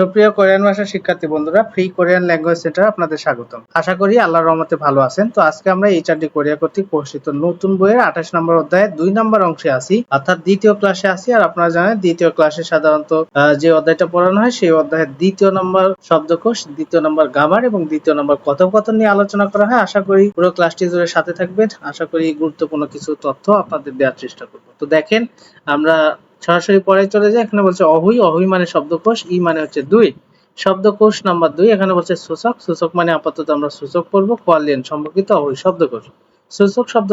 সুপ্রিয় কোরিয়ান ভাষা শিক্ষার্থী বন্ধুরা ফ্রি কোরিয়ান ল্যাঙ্গুয়েজ সেন্টার আপনাদের স্বাগতম। আশা করি আল্লাহর রহমতে ভালো আছেন। তো আজকে আমরা এইচআরডি কোরিয়া কর্তৃক প্রকাশিত নতুন বইয়ের আঠাশ নম্বর অধ্যায়ে দুই নম্বর অংশে আছি, অর্থাৎ দ্বিতীয় ক্লাসে আছি। আর আপনারা জানেন, দ্বিতীয় ক্লাসে সাধারণত যে অধ্যায়টা পড়ানো হয়, সেই অধ্যায়ের দ্বিতীয় নম্বর শব্দকোষ, দ্বিতীয় নম্বর গ্রামার এবং দ্বিতীয় নম্বর কথোপকথন নিয়ে আলোচনা করা হয়। আশা করি পুরো ক্লাসটি জুড়ে সাথে থাকবেন। আশা করি গুরুত্বপূর্ণ কিছু তথ্য আপনাদের দেওয়ার চেষ্টা করব। তো দেখেন, আমরা সরাসরি পরে চলে যায় এখানে বলছে অহুই অহুই মানে শব্দকোষ, ই মানে হচ্ছে দুই। শব্দকোষ নাম্বার দুই, এখানে বলছে সূচক সূচক মানে আপাতত আমরা সূচক পড়ব কোয়ালিয়ান সম্পর্কিত অহুই শব্দকোষ। সূচক শব্দ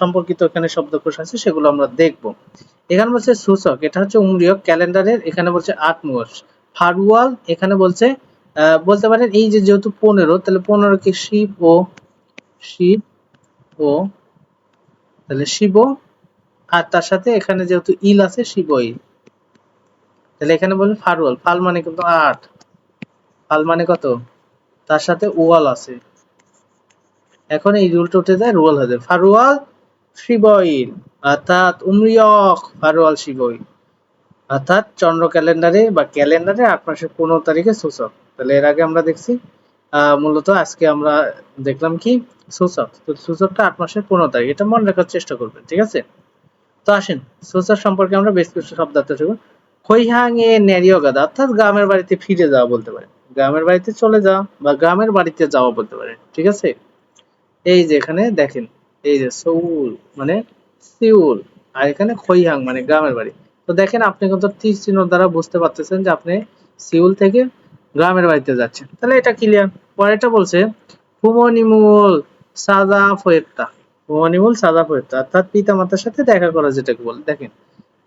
সম্পর্কিত এখানে শব্দকোষ আছে, সেগুলো আমরা দেখব। এখানে বলছে সূচক, এটা হচ্ছে উমরিয় ক্যালেন্ডারের, এখানে বলছে আট মোষ ফারুয়াল, এখানে বলছে বলতে পারেন এই যে যেহেতু পনেরো, তাহলে পনেরো কি শিব ও শিব ও, তাহলে শিব আর তার সাথে এখানে যেহেতু ইল আছে শিব ইল তাহলে এখানে বলবে ফারুয়াল ফাল মানে কিন্তু আট। ফাল মানে কত? তার সাথে ওয়াল আছে। এখন এই রুলটা উঠে যায় রুয়াল হয়ে যায়। ফারুয়াল শিবইল। অর্থাৎ উমরিয়ক ফারুয়াল শিবইল। অর্থাৎ চন্দ্র ক্যালেন্ডারে বা ক্যালেন্ডারে আট মাসের পনেরো তারিখে সূচক। তাহলে এর আগে আমরা দেখছি মূলত আজকে আমরা দেখলাম কি? সূচক। তো সূচকটা আট মাসের পনেরো তারিখ। এটা মনে রাখার চেষ্টা করবেন, ঠিক আছে? তো আসেন সূচক সম্পর্কে আমরা বেশ কিছু শব্দার্থ শিখব খৈহাঙে নেরিও গাদা, অর্থাৎ গ্রামের বাড়িতে ফিরে যাওয়া বলতে পারে গ্রামের বাড়িতে চলে যাওয়া বা গ্রামের বাড়িতে যাওয়া বলতে পারে ঠিক আছে? এই যে এখানে দেখেন, এই যে সৌল মানে সিউল, আর এখানে খৈহাং মানে গ্রামের বাড়ি। তো দেখেন, আপনি কিন্তু তীর চিহ্ন দ্বারা বুঝতে পারতেছেন যে আপনি সিউল থেকে গ্রামের বাড়িতে যাচ্ছেন। তাহলে এটা ক্লিয়ার পরেরটা বলছে ফুমনিমুল সাদা ফয়েত্তা ফুমনিমুল সাদা ফয়েত্তা অর্থাৎ পিতা মাতার সাথে দেখা করা যেটাকে বলে দেখেন,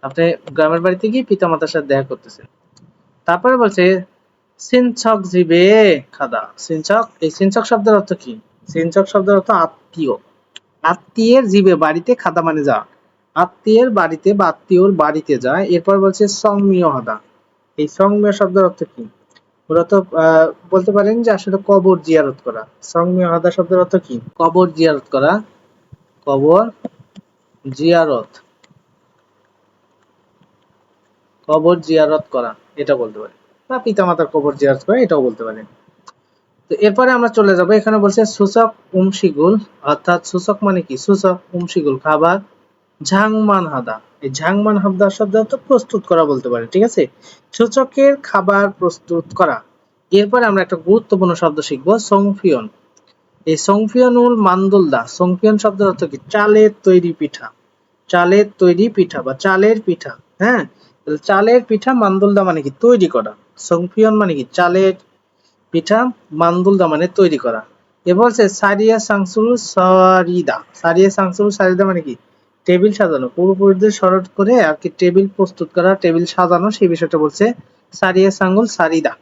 আপনি গ্রামের বাড়িতে গিয়ে পিতা মাতার সাথে দেখা করতেছেন। তারপরে বলছে, সিনচক জিবে খাদা। সিনচক, এই সিনচক শব্দের অর্থ কি? সিনচক শব্দের অর্থ আত্মীয়। আত্মীয়ের জীবে বাড়িতে খাদা মানে যা? আত্মীয়ের বাড়িতে বা আত্মীয়র বাড়িতে যায়। এরপর বলছে, সংমিয় হাদা এই সংমিয় শব্দের অর্থ কি? মূলত বলতে পারেন যে আসলে কবর জিয়ারত করা। সংমিয় হাদা শব্দের অর্থ কি? কবর জিয়ারত করা। কবর, জিয়ারত। কবর জিয়ারত করা, এটা বলতে পারেন বা পিতামাতার কবর জিয়ারত করা, এটাও বলতে পারেন তো এরপরে আমরা চলে যাব, এখানে বলছে সূচক উমশিগুল, অর্থাৎ সূচক মানে কি? সূচক, উমশিগুল, খাবার, ঝাংমান হাদা। এই ঝাংমান হাদা শব্দ অর্থ প্রস্তুত করা বলতে পারে, ঠিক আছে? সূচকের খাবার প্রস্তুত করা। এরপরে আমরা একটা গুরুত্বপূর্ণ শব্দ শিখব, সংফিয়ন। এই সংফিয়নুল মান্দুলদা, সংফিয়ন শব্দের অর্থ কি? চালের তৈরি পিঠা। চালের তৈরি পিঠা বা চালের পিঠা হ্যাঁ? চালের পিঠা মান্দুলদা মানে কি? তৈরি করা। সংফিয়ন মানে কি? চালের পিঠা মান্দুলদা মানে তৈরি করা। এ বলছে সারিয়া সাংসুল সারিদা। সারিয়া সাংসুল সারিদা মানে কি? টেবিল সাজানো। পূর্বপুরুষদের স্মরণ করে আর কি টেবিল প্রস্তুত করা, টেবিল সাজানো, সেই বিষয়টা বলছে সারিয়া সাঙ্গুল সারিদা।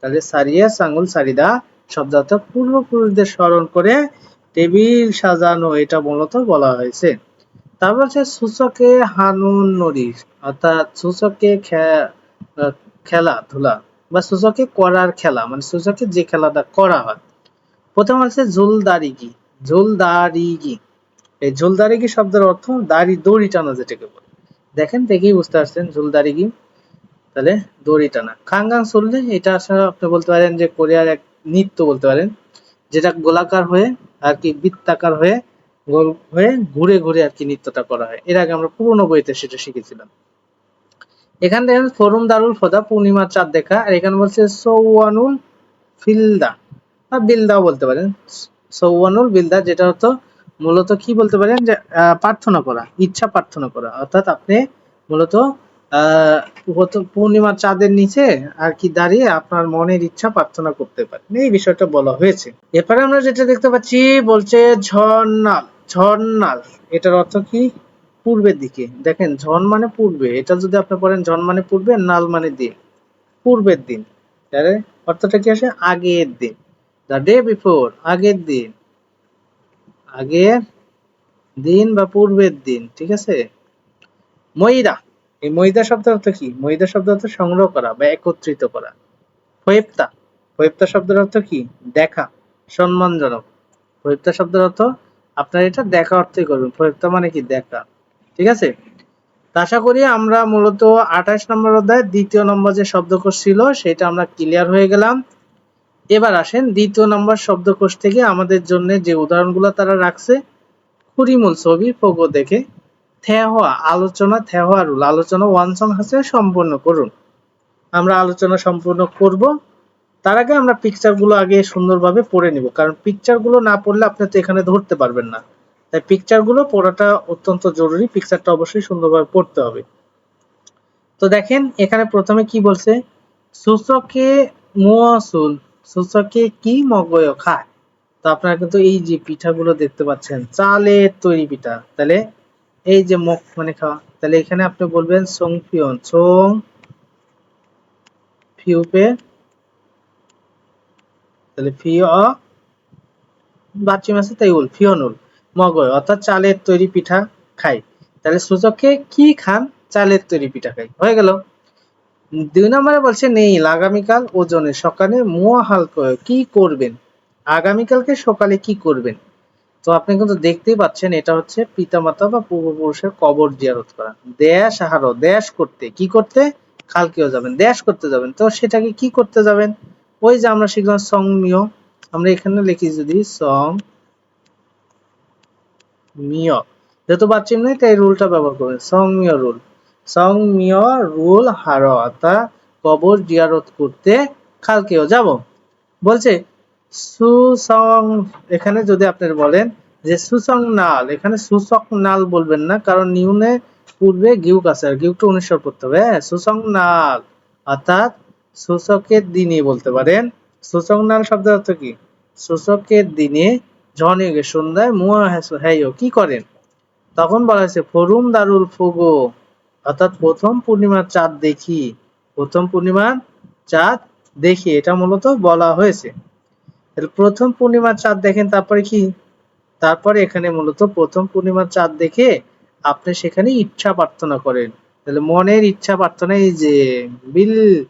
তাহলে সারিয়া সাঙ্গুল সারিদা শব্দ অর্থ পূর্বপুরুষদের স্মরণ করে টেবিল সাজানো এটা মূলত বলা হয়েছে। তারপর হচ্ছে সূচকে হানুন নড়ি অর্থাৎ সূচকে খেলাধুলা বা সূচকে করার খেলা মানে সূচকে যে খেলাটা করা হয়। প্রথম হচ্ছে ঝুলদারিগি ঝুলদারিগি এই ঝুলদারিগি শব্দের অর্থ দাড়ি দড়ি টানা যেটাকে বলে। দেখেন, দেখেই বুঝতে পারছেন ঝুলদারিগি তাহলে দড়ি টানা। খাঙ্গাং চললে এটা আসলে আপনি বলতে পারেন যে কোরিয়ার এক নৃত্য বলতে পারেন, যেটা গোলাকার হয়ে আর কি বৃত্তাকার হয়ে গোল হয়ে ঘুরে ঘুরে আর কি নৃত্যটা করা হয়। এর আগে আমরা পুরোনো বইতে সেটা শিখেছিলাম। এখানে দেখেন, ফরুম দারুল ফদা পূর্ণিমার চাঁদ দেখা, আর এখানে বলছে সৌয়ানুল ফিলদা। বা বিলদাও বলতে পারেন। সৌয়ানুল বিলদা, যেটা হতো মূলত কি বলতে পারেন যে প্রার্থনা করা, ইচ্ছা প্রার্থনা করা। অর্থাৎ আপনি মূলত হতো পূর্ণিমার চাঁদের নিচে আর কি দাঁড়িয়ে আপনার মনের ইচ্ছা প্রার্থনা করতে পারেন। এই বিষয়টা বলা হয়েছে। এরপরে আমরা যেটা দেখতে পাচ্ছি, বলছে ঝর্ণাল ঝর্ণাল। এটার অর্থ কি? পূর্বের দিকে। দেখেন ঝন মানে পূর্বে। এটা যদি আপনি পড়েন ঝন মানে পূর্বে, নাল মানে দিন। পূর্বের দিন। তাহলে অর্থটা কি আসে? আগের দিন। দ্য ডে বিফোর আগের দিন। আগের দিন বা পূর্বের দিন, ঠিক আছে? ময়দা এই ময়দা শব্দ অর্থ কি? ময়দা শব্দ অর্থ সংগ্রহ করা বা একত্রিত করা। ফয়েপ্তা ফয়েপ্তা শব্দের অর্থ কি? দেখা, সম্মানজনক। ফয়েপ্তা শব্দের অর্থ আপনার এটা দেখা অর্থে করবেন। ফয়েপ্তা মানে কি? দেখা। ঠিক আছে? আশা করি আমরা মূলত আঠাশ নম্বর অধ্যায় দ্বিতীয় নম্বর যে শব্দকোষ ছিল, সেটা আমরা ক্লিয়ার হয়ে গেলাম। এবার আসেন দ্বিতীয় নম্বর শব্দকোষ থেকে আমাদের জন্য যে উদাহরণগুলো তারা রাখছে, খুরিমূল ছবি পোগো দেখে। থেহা আলোচনা থেহা রুল, আলোচনা ওয়ান সং হাসে সম্পূর্ণ করুন। আমরা আলোচনা সম্পূর্ণ করব। তার আগে আমরা পিকচারগুলো আগে সুন্দরভাবে পড়ে নিব, কারণ পিকচারগুলো না পড়লে আপনি তো এখানে ধরতে পারবেন না। তাই পিকচারগুলো পড়াটা অত্যন্ত জরুরি পিকচারটা অবশ্যই সুন্দরভাবে পড়তে হবে। তো দেখেন, এখানে প্রথমে কি বলছে? সূচকে মুয়াসুল সূচকে কি মগয় খায় তো আপনারা কিন্তু এই যে পিঠাগুলো দেখতে পাচ্ছেন, চালের তৈরি পিঠা। তাহলে এই যে মগ মানে খাওয়া, তাহলে এখানে আপনি বলবেন সং ফিয়ন সং ফিউপে, তাহলে ফিও বাচ্চি মাসে তাই উল ফিওনুল মগয়, অর্থাৎ চালের তৈরি পিঠা খাই। তাহলে সূচককে কি খান? চালের তৈরি পিঠা খাই। হয়ে গেল। দুই নম্বরে বলছে নেই, আগামীকাল ওজনে সকালে মুয়া হালকা কি করবেন? আগামীকালকে সকালে কি করবেন? তো আপনি কিন্তু দেখতেই পাচ্ছেন এটা হচ্ছে পিতামাতা বা পূর্বপুরুষের কবর জিয়ারত করা। দেশ আহারো দেশ করতে। কি করতে? কালকেও যাবেন, দেশ করতে যাবেন। তো সেটাকে কি করতে যাবেন? ওই যে আমরা শিখলাম সংমিয় আমরা এখানে লিখি যদি সং মিয়। যেহেতু বাচ্চিম নেই তাই রুলটা ব্যবহার করবেন। সংমিয় রুল। সংমিয় রুল হার, অর্থাৎ কবর জিয়ারত করতে কালকেও যাব। বলছে সুসং, এখানে যদি আপনি বলেন যে সুসং নাল, এখানে সুসক নাল বলবেন না, কারণ নিউনে পূর্বে গিউক আছে, আর গিউকটা উনিশশো পড়তে হবে হ্যাঁ? সুসং নাল, অর্থাৎ সূচকের দিনে বলতে পারেন। সূচক নাল শব্দের অর্থ কি? সূচকের দিনে জনিগে সন্ধ্যায় মুয়া হ্যাঁ কি করেন? তখন বলা হয়েছে, ফরুম দারুল ফুগো, অর্থাৎ প্রথম পূর্ণিমার চাঁদ দেখি, প্রথম পূর্ণিমার চাঁদ দেখি, এটা মূলত বলা হয়েছে। প্রথম পূর্ণিমার চাঁদ দেখেন, তারপরে কি? তারপরে এখানে মূলত প্রথম পূর্ণিমার চাঁদ দেখে আপনি সেখানে ইচ্ছা প্রার্থনা করেন। তাহলে মনের ইচ্ছা প্রার্থনা, এই যে বিল,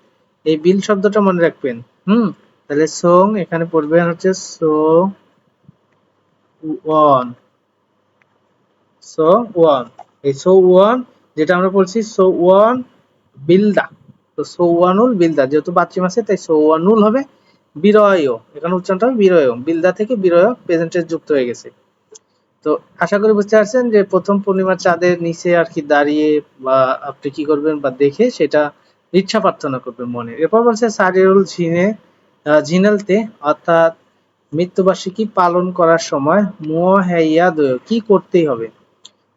এই বিল শব্দটা মনে রাখবেন। হুম? তাহলে সং, এখানে পড়বেন হচ্ছে সো ওয়ান। সো ওয়ান। এই সো ওয়ান, যেটা আমরা বলছি সো ওয়ান বিলদা। তো সো ওয়ানুল বিলদা, যেহেতু বাচ্চি মাসে, তাই সো ওয়ানুল হবে। বিরয় এখানে উচ্চারণটা বিরয় বিলদা থেকে বিরয় প্রেজেন্টের যুক্ত হয়ে গেছে। তো আশা করি বুঝতে পারছেন যে প্রথম পূর্ণিমার চাঁদের নিচে আর কি দাঁড়িয়ে বা আপনি কি করবেন বা দেখে সেটা ইচ্ছা প্রার্থনা করবেন মনে। এরপর বলছে সারিউল ঝিনে ঝিনালতে, অর্থাৎ মৃত্যুবার্ষিকী পালন করার সময় মুয়াহাইয়া দয়, কি করতেই হবে?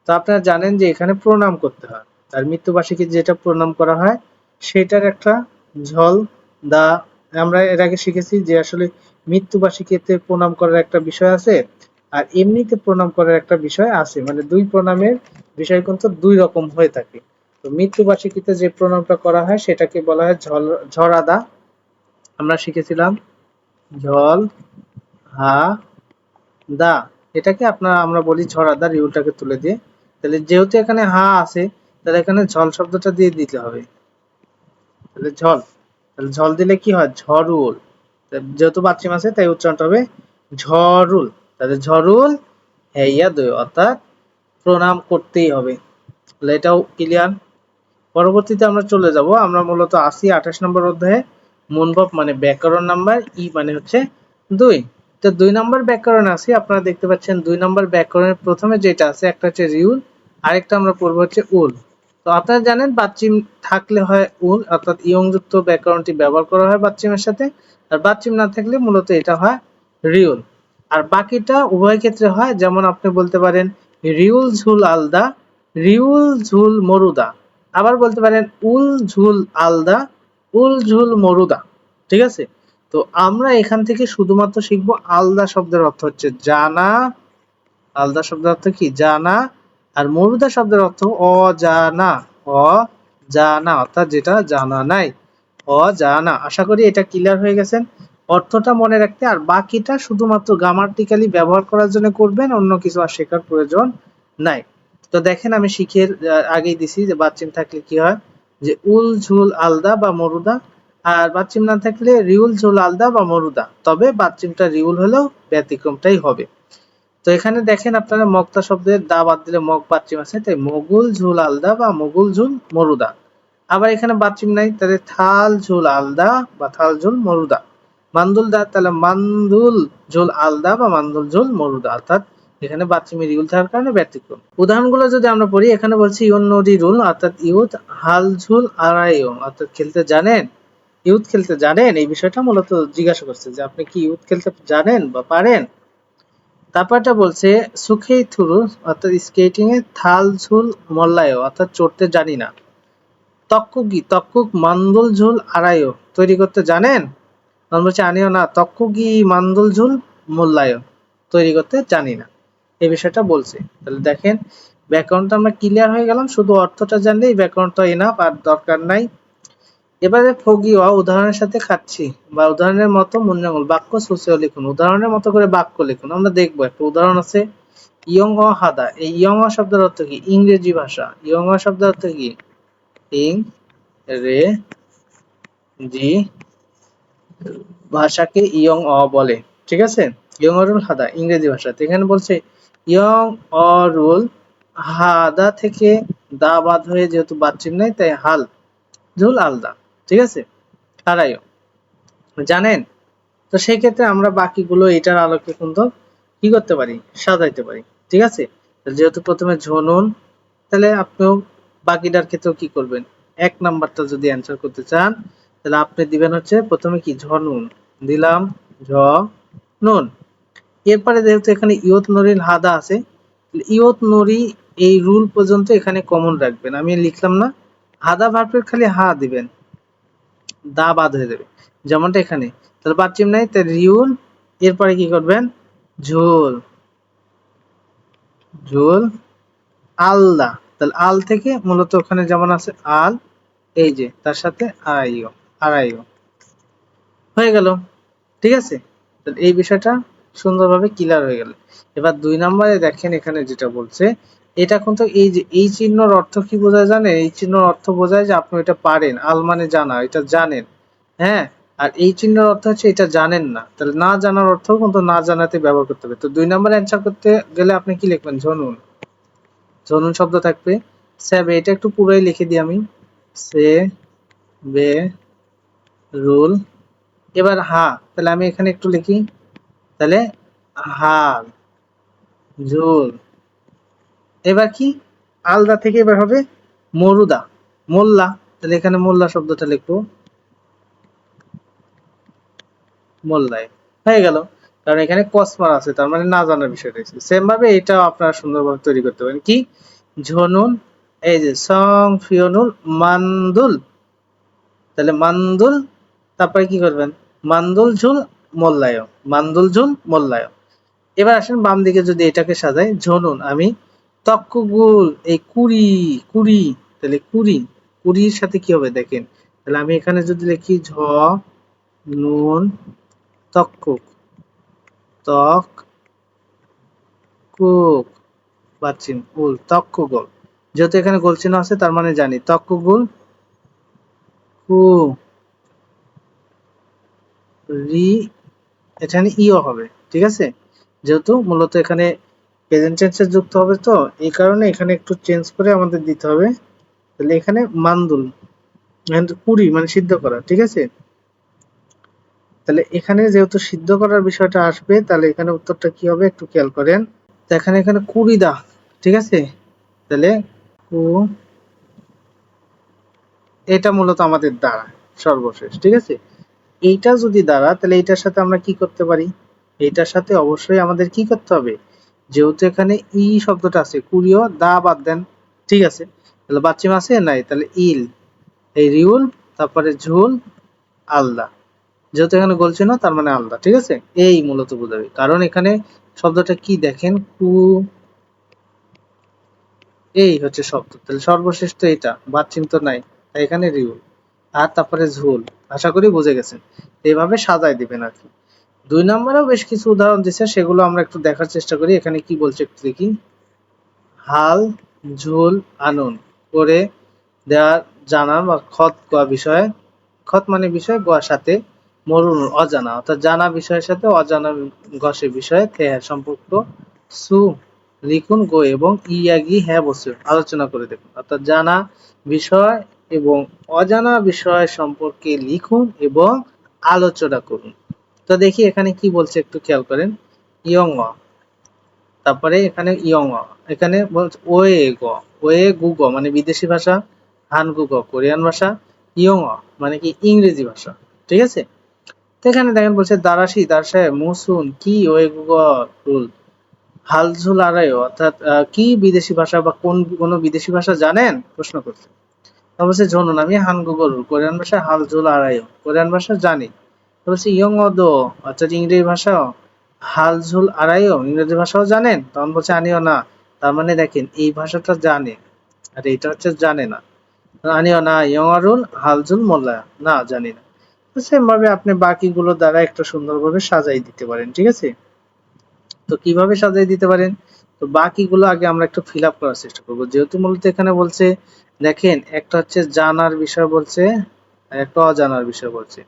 তো আপনারা জানেন যে এখানে প্রণাম করতে হয়। আর মৃত্যুবার্ষিকী যেটা প্রণাম করা হয়, সেটার একটা ঝল, দা আমরা এর আগে শিখেছি যে আসলে মৃত্যুবার্ষিকীতে প্রণাম করার একটা বিষয় আছে, আর এমনিতে প্রণাম করার একটা বিষয় আছে। মানে দুই প্রণামের বিষয় কিন্তু দুই রকম হয়ে থাকে। তো মৃত্যুবার্ষিকীতে যে প্রণামটা করা হয়, সেটাকে বলা হয় ঝরাদা। আমরা শিখেছিলাম ঝল, হা, দা। এটাকে আপনার আমরা বলি ঝরাদা, রিউলটাকে তুলে দিয়ে। তাহলে যেহেতু এখানে হা আছে, তাহলে এখানে ঝল শব্দটা দিয়ে দিতে হবে। তাহলে ঝল। তাহলে ঝল দিলে কি হয়? ঝরুল। যেহেতু বাচ্চিম আছে, তাই উচ্চারণটা হবে ঝরুল। তাহলে ঝরুল হ্যাইয়া দই অর্থাৎ প্রণাম করতেই হবে। তাহলে এটাও ক্লিয়ার পরবর্তীতে আমরা চলে যাব। আমরা মূলত আসি আঠাশ নম্বর অধ্যায়ে মনভাব মানে ব্যাকরণ নাম্বার, ই মানে হচ্ছে দুই। তো দুই নম্বর ব্যাকরণ আছে আপনারা দেখতে পাচ্ছেন দুই নম্বর ব্যাকরণের প্রথমে যেটা আছে, একটা হচ্ছে রিউল, আরেকটা আমরা পড়ব হচ্ছে উল। তো আপনারা জানেন বাচ্চিম থাকলে হয় উল, অর্থাৎ ইয়ংযুক্ত ব্যাকরণটি ব্যবহার করা হয় বাচ্চিমের সাথে। আর বাচ্চিম না থাকলে মূলত এটা হয় রিউল আর বাকিটা উভয় ক্ষেত্রে হয়, যেমন আপনি বলতে পারেন রিউল ঝুল আলদা রিউল ঝুল মরুদা। আবার বলতে পারেন উল ঝুল আলদা, উল ঝুল মরুদা। ঠিক আছে? তো আমরা এখান থেকে শুধুমাত্র শিখব আলদা শব্দের অর্থ হচ্ছে জানা। আলদা শব্দের অর্থ কি? জানা। আর মরুদা শব্দের অর্থ অজানা অজানা, অর্থাৎ যেটা জানা নাই, অজানা। আশা করি এটা ক্লিয়ার হয়ে গেছেন অর্থটা মনে রাখতে আর বাকিটা শুধুমাত্র গ্রামাটিক্যালি ব্যবহার করার জন্য করবেন, অন্য কিছু আর শেখার প্রয়োজন নাই। তো দেখেন আমি শিখের আগেই দিছি যে বাচ্চিম থাকলে কি হয়? যে উল, ঝুল, আলদা বা মরুদা, আর বাচ্চিম না থাকলে রিউল, ঝুল, আলদা বা মরুদা। তবে বাচ্চিমটা রিউল হলেও ব্যতিক্রমটাই হবে। তো এখানে দেখেন আপনারা মক্তা শব্দের দা বাদ দিলে মগ বাচ্চিম আছে, তাই মগুল ঝুল আলদা বা মগুল ঝুল মরুদা। আবার এখানে বাচ্চিম নাই, তাহলে থাল ঝুল আলদা বা থাল ঝুল মরুদা। মান্দুল দা, তাহলে মান্দুল ঝুল আলদা বা মান্দুল ঝুল মরুদা, অর্থাৎ এখানে বাচ্চিমের ইউল থাকার কারণে ব্যতিক্রম। উদাহরণগুলো যদি আমরা পড়ি, এখানে বলছি ইউন নদী রুল অর্থাৎ ইউথ হাল ঝুল আড়াইও অর্থাৎ খেলতে জানেন ইউথ খেলতে জানেন, এই বিষয়টা মূলত জিজ্ঞাসা করছে যে আপনি কি ইউথ খেলতে জানেন বা পারেন? তারপরটা বলছে, সুখেই থুরু, অর্থাৎ স্কেটিং এ থাল, ঝুল মল্লায় অর্থাৎ চড়তে জানি না। তক্কুকি তক্কুক মান্দুল, ঝুল আড়াইও তৈরি করতে জানেন? তখন বলছে, আনিও না তক্কুকি মান্দুল, ঝুল মোল্লায় তৈরি করতে জানি না। এই বিষয়টা বলছে। তাহলে দেখেন, ব্যাকরণটা আমরা ক্লিয়ার হয়ে গেলাম, শুধু অর্থটা জানলেই ব্যাকরণটা এনাফ আর দরকার নাই এবারে ফগি অ উদাহরণের সাথে খাচ্ছি। বা উদাহরণের মতো মুন্নাঙ্গল বাক্য সুসেও লিখুন। উদাহরণের মতো করে বাক্য লিখুন। আমরা দেখব, একটা উদাহরণ আছে, ইয়ং অ হাদা। এই ইয়ং অ শব্দের অর্থ কি? ইংরেজি ভাষা। ইয়ং অ শব্দের অর্থ কি? ইং, রে, জি, ভাষাকে ইয়ং অ বলে। ঠিক আছে? ইয়ং অরুল হাদা, ইংরেজি ভাষা এখানে বলছে, ইয়ং অরুল হাদা থেকে দা বাদ হয়ে যেহেতু বাচ্চিম নাই, তাই হাল ঝুল আলদা। ঠিক আছে? তারাইও। জানেন? তো সেই ক্ষেত্রে আমরা বাকিগুলো এটার আলোকে কিন্তু কি করতে পারি? সাজাইতে পারি। ঠিক আছে? যেহেতু প্রথমে ঝনুন তাহলে আপনিও বাকিটার ক্ষেত্রেও কি করবেন? এক নাম্বারটা যদি অ্যান্সার করতে চান, তাহলে আপনি দিবেন হচ্ছে প্রথমে কি? ঝনুন দিলাম, ঝ নুন। এরপরে যেহেতু এখানে ইয়ত নরিল হাদা আছে ইয়ত নরি এই রুল পর্যন্ত এখানে কমন রাখবেন। আমি লিখলাম না। হাদা ভার্বের খালি হা দিবেন। দা বাদ হয়ে যাবে। যেমনটা এখানে। তাহলে পাচ্ছিম নাই তাই রিউল, এরপরে কি করবেন? ঝোল। ঝোল, আলদা। তাহলে আল থেকে মূলত ওখানে যেমন আছে, আল, এই যে, তার সাথে আড়াইও আড়াইও হয়ে গেল। ঠিক আছে? তাহলে এই বিষয়টা সুন্দরভাবে ক্লিয়ার হয়ে গেল। এবার দুই নম্বরে দেখেন এখানে যেটা বলছে এটা কিন্তু এই যে, এই চিহ্নর অর্থ কি বোঝায় জানেন? এই চিহ্নর অর্থ বোঝায় যে আপনি এটা পারেন। আল মানে জানা, এটা জানেন। হ্যাঁ? আর এই চিহ্নের অর্থ হচ্ছে এটা জানেন না। তাহলে না জানার অর্থ কিন্তু না জানাতে ব্যবহার করতে হবে। তো দুই নম্বর অ্যান্সার করতে গেলে আপনি কি লিখবেন? ঝনুন ঝনুন শব্দ থাকবে। সেবে এটা একটু পুরোই লিখে দিই আমি। সে বে রুল। এবার হা, তাহলে আমি এখানে একটু লিখি। তাহলে হাল ঝুল এবার কি? আলদা থেকে এবার হবে মরুদা। মোল্লা, তাহলে এখানে মোল্লা শব্দটা লিখব। মোল্লায়। হয়ে গেল। কারণ এখানে কসমার আছে, তার মানে না জানার বিষয় রয়েছে সেম ভাবে এটাও আপনারা সুন্দরভাবে তৈরি করতে পারেন। কি? ঝনুন, এই যে সং, ফিয়নুল, মান্দুল। তাহলে মান্দুল, তারপরে কি করবেন? মান্দুল, ঝুল, মোল্লায়। মান্দুল, ঝুল, মোল্লায়। এবার আসেন বাম দিকে যদি এটাকে সাজাই, ঝনুন, আমি তক্কগুল এই কুড়ি কুড়ি, তাহলে কুড়ি, কুড়ির সাথে কি হবে দেখেন, তাহলে আমি এখানে যদি লিখি ঝ নুন তক্কুক তক কুক বাচ্চিন উল, তক্কুগল, যেহেতু এখানে গোল চিহ্ন আছে, তার মানে জানি, তক্কুগুল, কু, রি, এখানে ইও হবে, ঠিক আছে, যেহেতু মূলত এখানে প্রেজেন্ট টেন্সে যুক্ত হবে তো, এই কারণে এখানে একটু চেঞ্জ করে আমাদের দিতে হবে। তাহলে এখানে মান্দুল কুড়ি মানে সিদ্ধ করা, ঠিক আছে? তাহলে এখানে যেহেতু সিদ্ধ করার বিষয়টা আসবে, তাহলে এখানে উত্তরটা কি হবে একটু খেয়াল করেন। তো এখানে এখানে কুড়ি দা, ঠিক আছে? তাহলে কু, এটা মূলত আমাদের দ্বারা, সর্বশেষ, ঠিক আছে? এইটা যদি দ্বারা, তাহলে এইটার সাথে আমরা কি করতে পারি? এইটার সাথে অবশ্যই আমাদের কি করতে হবে? যেহেতু এখানে ই শব্দটা আছে, কুড়িও, দা বাদ দেন, ঠিক আছে? তাহলে বাচ্চিম আছে নাই, তাহলে ইল। এই রিউল, তারপরে ঝুল, আলদা। যেহেতু এখানে বলছে না তার মানে আলাদা, ঠিক আছে? এই মূলত বোঝাবে কারণ এখানে শব্দটা কি দেখেন? কু, এই হচ্ছে শব্দ। তাহলে সর্বশেষ তো এটা বাচ্চিম তো নাই এখানে রিউল। আর তারপরে ঝুল, আশা করি বুঝে গেছেন। এইভাবে সাজাই দিবেন আর কি। দুই নম্বরেও বেশ কিছু উদাহরণ দিচ্ছে সেগুলো আমরা একটু দেখার চেষ্টা করি। এখানে কি বলছে একটু দেখি। হাল, ঝুল, আনুন করে দেওয়া জানান বা খত গোয়া বিষয়ে। খত মানে বিষয় গোয়ার সাথে মরুন, অজানা। অর্থাৎ জানা বিষয়ের সাথে অজানা গসের বিষয়ে সম্পর্ক। সু, লিখুন, গো এবং ইয়াগি হ্যাঁ বসে। আলোচনা করে দেখুন। অর্থাৎ জানা বিষয় এবং অজানা বিষয় সম্পর্কে লিখুন এবং আলোচনা করুন। তো দেখি এখানে কি বলছে একটু খেয়াল করেন। ইয়ং তারপরে এখানে ইয়ং এখানে ওয়ে গ ওয়ে গুগ মানে বিদেশি ভাষা হান গুগ কোরিয়ান ভাষা ইয়ং মানে কি ইংরেজি ভাষা, ঠিক আছে? তো এখানে দেখেন বলছে দারাসি দারসায় মুসুন, কি ওয়ে গুগ রুল? হালঝুল আড়াইও অর্থাৎ কি বিদেশি ভাষা বা কোন কোন বিদেশি ভাষা জানেন? প্রশ্ন করছে। তো বলছে জনুন আমি হানগুগল কোরিয়ান ভাষা হালঝুল আড়াইও কোরিয়ান ভাষা জানি। বলছে, ইয়ং অদ অর্থাৎ ইংরেজি ভাষাও হালঝুল আড়াইও, ইংরেজি ভাষাও জানেন? তখন বলছে, আনিও না। তার মানে দেখেন, এই ভাষাটা জানে, আর এটা হচ্ছে জানে না। আনিও না, ইয়ং আরুল হালঝুল মোল্লা, না, জানি না। সেম ভাবে আপনি বাকিগুলো দ্বারা একটু সুন্দরভাবে সাজাই দিতে পারেন, ঠিক আছে? তো কীভাবে সাজিয়ে দিতে পারেন? তো বাকিগুলো আগে আমরা একটু ফিল আপ করার চেষ্টা করব। যেহেতু মূলত এখানে বলছে, দেখেন, একটা হচ্ছে জানার বিষয় বলছে, আর একটা অজানার বিষয় বলছে।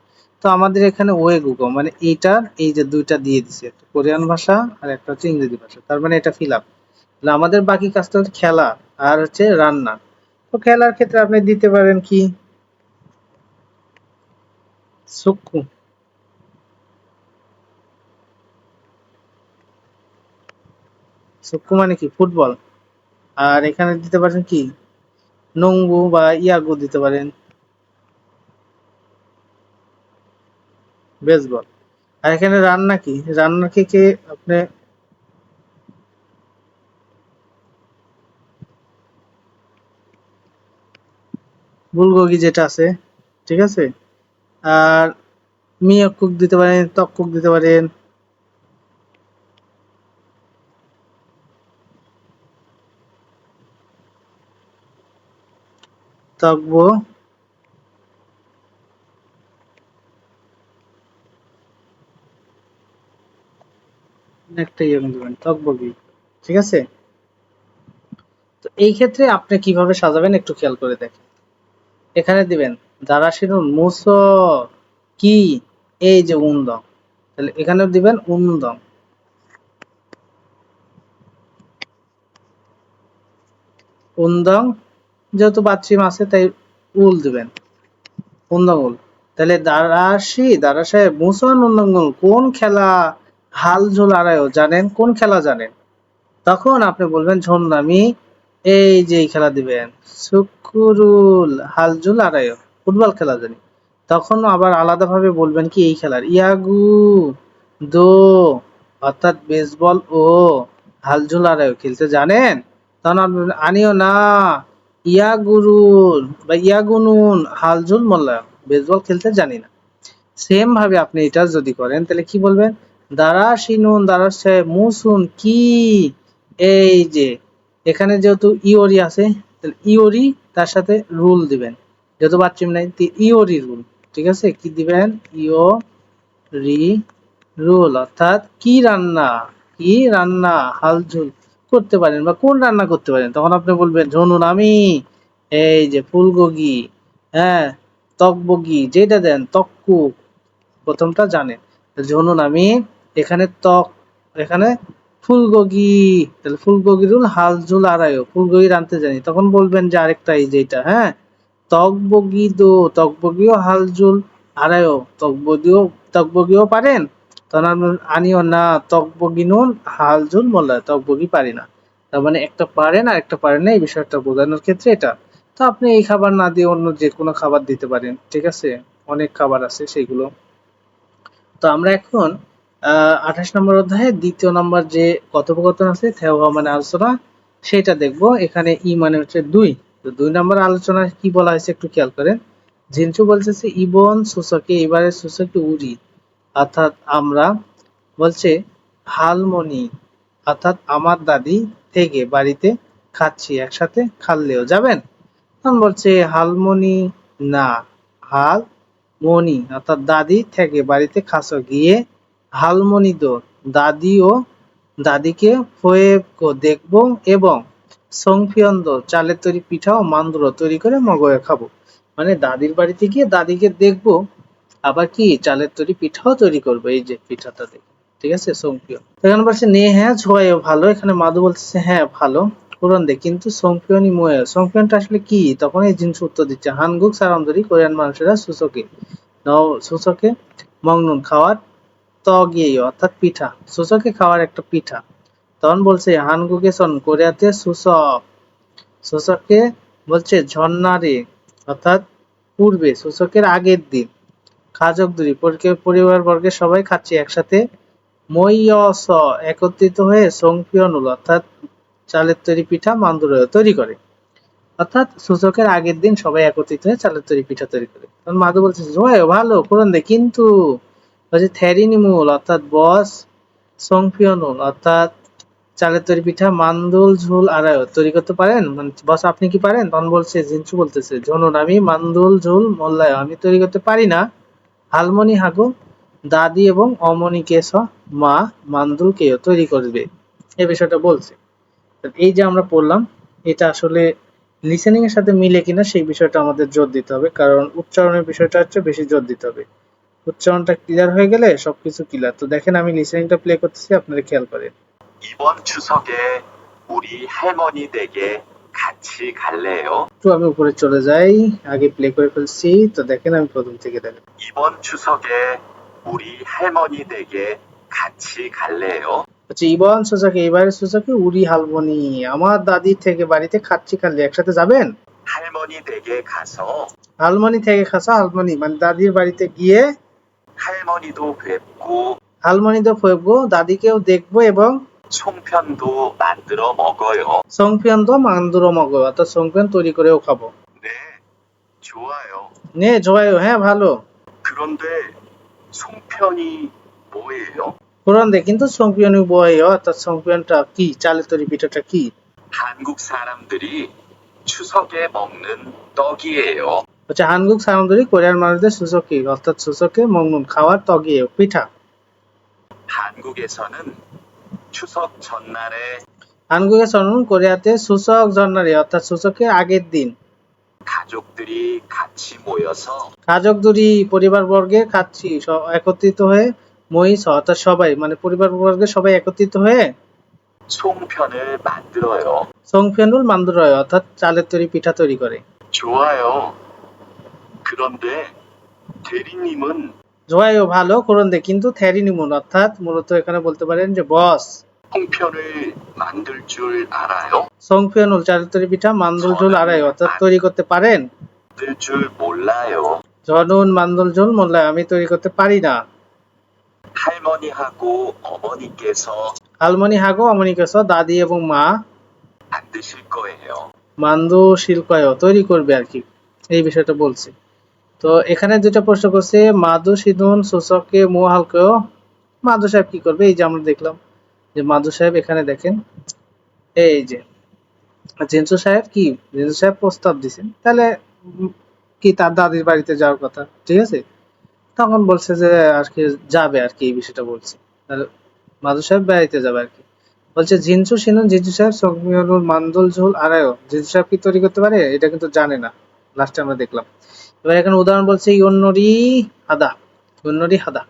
তো আমাদের এখানে ওয়ে গুগো মানে এইটার এই যে দুইটা দিয়ে দিছে কোরিয়ান ভাষা আর একটা হচ্ছে ইংরেজি ভাষা, তার মানে এটা ফিল আপ আমাদের বাকি কাজটা হচ্ছে খেলা আর হচ্ছে রান্না। তো খেলার ক্ষেত্রে আপনি দিতে পারেন কি? সুক্কু। সুক্কু মানে কি? ফুটবল। আর এখানে দিতে পারেন কি? নঙ্গু বা ইয়াগু দিতে পারেন। বেসবল আর এখানে রান্না কি রান্না কে কে আপনি বুলগোগি যেটা আছে, ঠিক আছে? আর মিয়া কুক দিতে পারেন তক্কুক দিতে পারেন। তকবো একটা ইয়ে দিবেন, তকবগি, ঠিক আছে? তো এই ক্ষেত্রে আপনি কীভাবে সাজাবেন একটু খেয়াল করে দেখেন। এখানে দিবেন দারাশিনুন মুস, কি, এই যে উন্দম তাহলে এখানেও দিবেন উন্দম উন্দম যেহেতু বাচ্চিম আছে, তাই উল দিবেন উন্দম উল। তাহলে দারাশি দারাশায় মুসন উন্দঙ্গল কোন খেলা? হাল ঝোল আড়াইও, জানেন? কোন খেলা জানেন? তখন আপনি বলবেন ঝন্নামি এই যে খেলা দিবেন। শুকুরুল হালজুল আড়াইও, ফুটবল খেলা জানি। তখন আবার আলাদাভাবে বলবেন কি, এই খেলার। ইয়াগু, দো, অর্থাৎ বেসবল ও হালজুল আড়াইও খেলতে জানেন? তখন আপনি আনিও না, ইয়াগুরুল বা ইয়াগুনুন হালজুল মোল্লা বেসবল খেলতে জানি না। সেম ভাবে আপনি এটা যদি করেন, তাহলে কি বলবেন? দারা শিনুন দারা মুসুন, কি? এই যে, এখানে যেহেতু ইওরি আছে, তাহলে ইওরি তার সাথে রুল দিবেন। যেহেতু বাচ্চিম নাই ইওরি রুল, ঠিক আছে? কি দিবেন? ইও রি রুল, অর্থাৎ কি রান্না? কি রান্না? হালঝুল করতে পারেন বা কোন রান্না করতে পারেন? তখন আপনি বলবেন, ঝনুন আমি, এই যে ফুলগগি হ্যাঁ তকবগি যেটা দেন তক্কু প্রথমটা জানেন। ঝনুন আমি এখানে ত্বক, এখানে ফুলগগি তাহলে ফুলগগিরুল হাল ঝুল আড়াইও ফুলগগি রানতে জানি। তখন বলবেন যে আরেকটা এই যেটা হ্যাঁ? তকবগি দো তক তকবগিও হাল ঝুল আড়াইও তকবগিও তকবগিও পারেন? তখন আনিও না তকবগি নুন, হাল ঝুল মোল্লা তকবগি পারি না। তার মানে একটা পারেন আর একটা পারেন না, এই বিষয়টা বোঝানোর ক্ষেত্রে এটা। তো আপনি এই খাবার না দিয়ে অন্য যে কোনো খাবার দিতে পারেন, ঠিক আছে? অনেক খাবার আছে সেগুলো। তো আমরা এখন আঠাশ নম্বর অধ্যায়ে দ্বিতীয় নম্বর যে কথোপকথন আছে থেওয়া মানে আলোচনা, সেটা দেখব। এখানে ই মানে হচ্ছে দুই। তো দুই নম্বর আলোচনা কি বলা হয়েছে একটু খেয়াল করেন। জিনচু বলতেছে ইবন সুসকে এবারে সুসকে উরি অর্থাৎ আমরা, বলছে, হালমনি, অর্থাৎ আমার দাদি থেকে বাড়িতে খাচ্ছি, একসাথে খাললেও যাবেন? তখন বলছে, হালমনি না হাল মনি অর্থাৎ দাদি থেকে বাড়িতে খাসো, গিয়ে হালমনি দো দাদি ও দাদিকে ফয়ে দেখব এবং সংফিয়ন্দ চালের তৈরি পিঠা ও মান্দুর তৈরি করে মগয়ে খাব। মানে দাদির বাড়িতে গিয়ে দাদিকে দেখব, আবার কি চালের তৈরি পিঠাও তৈরি করব, এই যে পিঠাটা দেখে। ঠিক আছে সংপিয়ন এখানে বলছে, নে হ্যাঁ ছোয়ায়ও ভালো। এখানে মাদু বলতেছে হ্যাঁ ভালো। কোরআন দে, কিন্তু সংপিয়নই মোয়ে। সংপিয়নটা আসলে কি? তখন এই জিনিস উত্তর দিচ্ছে হানগুক সারামদরি কোরিয়ান মানুষেরা সুচকে সুচকে মংনুন খাওয়ার অর্থাৎ পিঠা। সুচকে খাওয়ার একটা পিঠা। তখন বলছে, হানগুকে সন কোরিয়াতে সুসক সুচকে বলছে, ঝর্ণারে, অর্থাৎ পূর্বে, সূচকের আগের দিন। খাজক পরিবার সবাই একসাথে। মইয়স, একত্রিত হয়ে সংপিয়নুল অর্থাৎ চালের তৈরি পিঠা মান্দুরয় তৈরি করে। অর্থাৎ সূচকের আগের দিন সবাই একত্রিত হয়ে চালের তৈরি পিঠা তৈরি করে। তখন মাদু বলছে ভালো করুন দে কিন্তু বলছে থ্যারিনিমুল অর্থাৎ বস সংপিয়নুল অর্থাৎ চালের তৈরি পিঠা, মান্দুল, ঝুল আড়ায় তৈরি করতে পারেন? মানে বস, আপনি কি পারেন? তখন বলছে, জিনসু বলতেছে জনুন আমি মান্দুল, ঝুল মোল্লায় আমি তৈরি করতে পারি না। হালমনি হাগু, দাদি এবং অমনি কেশ, মা, মান্দুল কেও তৈরি করবে। এই বিষয়টা বলছে। এই যে আমরা পড়লাম, এটা আসলে লিসেনিং এর সাথে মিলে কিনা, সেই বিষয়টা আমাদের জোর দিতে হবে, কারণ উচ্চারণের বিষয়টা হচ্ছে বেশি জোর দিতে হবে। উচ্চারণটা ক্লিয়ার হয়ে গেলে সবকিছু ক্লিয়ার তো দেখেন আমি লিসেনিংটা প্লে করতেছি আপনারা খেয়াল করেন 이번 추석에 우리 할머니 댁에 같이 갈래요? একটু আমি উপরে চলে যাই আগে প্লে করে ফেলছি তো দেখেন আমি প্রথম থেকে দেখেন 이번 추석에 우리 할머니 댁에 같이 갈래요? আচ্ছা ইবন সুজাকে এবারে সুজাকে উড়ি হালবনি আমার দাদির থেকে বাড়িতে খাচ্ছি খাল্লি একসাথে যাবেন 할머니 댁에 가서 হালমনি থেকে খাসা হালমনি মানে দাদির বাড়িতে গিয়ে 할머니도 뵙고 할머니도 보고 দাদিকেও দেখব এবং 송편도 만들어 먹어요. সংফিয়ানদো মান্দুরো মগো অর্থাৎ সংফিয়ান তৈরি করেও খাব 네, 좋아요. নে জোয়ায়ু হ্যাঁ ভালো 그런데 송편이 뭐예요? কোরআনে কিন্তু সংফিয়ানু বয় অর্থাৎ সংফিয়ানটা কি চালের তৈরি পিঠাটা কি 한국 사람들이 추석에 먹는 떡이에요. হচ্ছে হানগুক সামন্দরি কোরিয়ান মানুষদের সুসকি অর্থাৎ সুসকে মংনুন খাওয়ার তগিয়ে পিঠা 한국에서는 추석 전날에 হানগুকে সনন কোরিয়াতে সুসক জন্নারি অর্থাৎ সুসকের আগের দিন 가족들이 같이 모여서 কাজক দুরি পরিবার বর্গে খাচ্ছি স- একত্রিত হয়ে মহিষ অর্থাৎ সবাই মানে পরিবার বর্গে সবাই একত্রিত হয়ে 송편을 만들어요. সংফেনুল মান্দুরয় অর্থাৎ চালের তৈরি পিঠা তৈরি করে 좋아요. 그런데 대리님은 জোয়াইও ভালো করুন দে কিন্তু থ্যারিনিমুন অর্থাৎ মূলত এখানে বলতে পারেন যে বস 송편을 만들 줄 알아요? সংফেনুল চালের তৈরি পিঠা মান্দুল ঝোল আড়াই অর্থাৎ তৈরি করতে পারেন 만들 줄 몰라요. জনুন মান্দুল ঝোল মোল্লা আমি তৈরি করতে পারি না 할머니하고 어머니께서 আলমনি হাগো অমনিকেশ দাদি এবং মা 만드실 거예요. মান্দু শিল্পায় তৈরি করবে আর কি এই বিষয়টা বলছে তো এখানে দুটো প্রশ্ন করছে, মাদু সিধুন সূচককে মোহালকেও মাদু সাহেব কি করবে? এই যে আমরা দেখলাম যে মাদু সাহেব এখানে দেখেন, এই যে জেন্সু সাহেব কি? জেন্সু সাহেব প্রস্তাব দিছেন। তাহলে কি তার দাদির বাড়িতে যাওয়ার কথা? ঠিক আছে? তখন বলছে যে আর কি যাবে আর কি এই বিষয়টা বলছে। তাহলে মাদু সাহেব বেড়াইতে যাবে আর কি। বলছে, জিনসু সিনুন, জিনসু সাহেব সংমিয়নুল মান্দুল ঝোল আড়াইও জিনসু সাহেব কি তৈরি করতে পারে? এটা কিন্তু জানে না। লাস্টে আমরা দেখলাম। এবার এখানে উদাহরণ বলছে ইয়ন্নরি হাদা ইয়ন্নরি হাদা,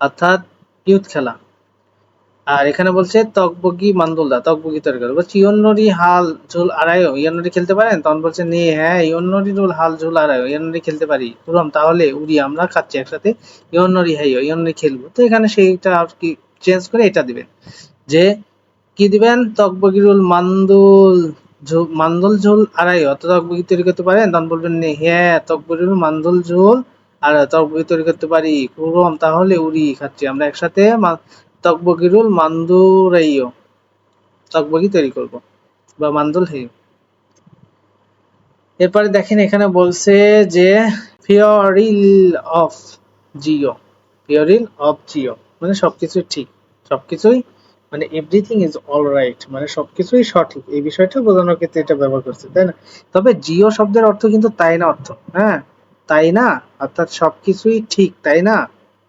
অর্থাৎ ইউথ খেলা। আর এখানে বলছে তকবগি মান্দুলদা, তকবগি তৈরি করে। বলছে ইয়ন্নরি হাল ঝোল আড়াইও ইয়ন্নরি খেলতে পারেন? তখন বলছে, নে হ্যাঁ ইয়ন্নরি রুল হাল ঝোল আড়াইও ইয়ন্নরি খেলতে পারি। পুরম তাহলে উড়ি আমরা, খাচ্ছি একসাথে। ইয়ন্নরি হাই ইয়ন্নরি খেলব। তো এখানে সেইটা আর কি চেঞ্জ করে এটা দিবেন। যে কি দিবেন? তকবগিরুল মান্দুল ঝো- মান্দুল ঝোল আড়াই, অত তকবগি তৈরি করতে পারেন? তখন বলবেন, নে হ্যাঁ তকবগিরুল মান্দুল ঝোল আর তকবগি তৈরি করতে পারি। পুরম তাহলে উড়ি খাচ্ছি। আমরা একসাথে তকবগিরুল মান্দুরাইও তকবগি তৈরি করব বা মান্দুল হে। এরপরে দেখেন, এখানে বলছে যে ফিওরিল অফ জিও। ফিওরিল অফ জিও মানে সবকিছু ঠিক। সবকিছুই মানে এভরিথিং ইজ অল রাইট মানে সবকিছুই সঠিক। এই বিষয়টা বোঝানোর ক্ষেত্রে এটা ব্যবহার করছে, তাই না? তবে জিও শব্দের অর্থ কিন্তু তাই না অর্থ হ্যাঁ? তাই না? অর্থাৎ সবকিছুই ঠিক, তাই না?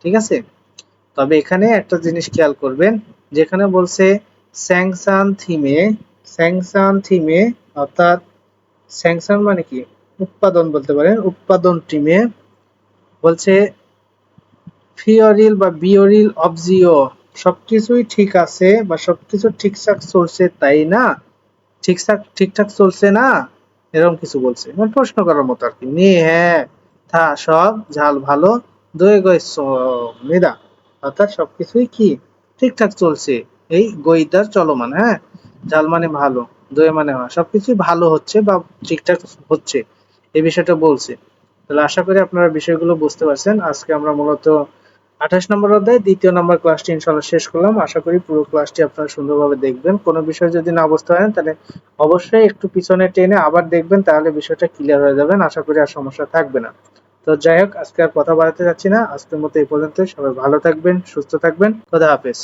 ঠিক আছে? তবে এখানে একটা জিনিস খেয়াল করবেন, যেখানে বলছে স্যাংসান থিমে স্যাংসান থিমে, অর্থাৎ স্যাংশন মানে কি? উৎপাদন বলতে পারেন, উৎপাদন টিমে বলছে ফিওরিল বা বিওরিল অবজিও সবকিছুই ঠিক আছে বা সবকিছু ঠিকঠাক চলছে তাই না? ঠিকঠাক ঠিকঠাক চলছে না? এরকম কিছু বলছে। মানে প্রশ্ন করার মতো আর কি। নি হ্যাঁ থা, সব, ঝাল, ভালো, দই, গই মেদা। অর্থাৎ সবকিছুই কি? ঠিকঠাক চলছে। এই গইদার চলমান হ্যাঁ? ঝাল মানে ভালো, দই মানে হয়। সবকিছুই ভালো হচ্ছে বা ঠিকঠাক হচ্ছে। এই বিষয়টা বলছে। তাহলে আশা করি আপনারা বিষয়গুলো বুঝতে পারছেন। আজকে আমরা মূলত আঠাশ নম্বর অধ্যায়, দ্বিতীয় নম্বর ক্লাসটি ইনশাল্লাহ শেষ করলাম। আশা করি পুরো ক্লাসটি আপনারা সুন্দরভাবে দেখবেন। কোনো বিষয় যদি না বুঝতে পারেন, তাহলে অবশ্যই একটু পিছনে টেনে আবার দেখবেন, তাহলে বিষয়টা ক্লিয়ার হয়ে যাবেন আশা করি আর সমস্যা থাকবে না। তো যাই হোক, আজকে আর কথা বাড়াতে চাচ্ছি না। আজকের মতো এই পর্যন্ত সবাই ভালো থাকবেন, সুস্থ থাকবেন। খোদা হাফেজ।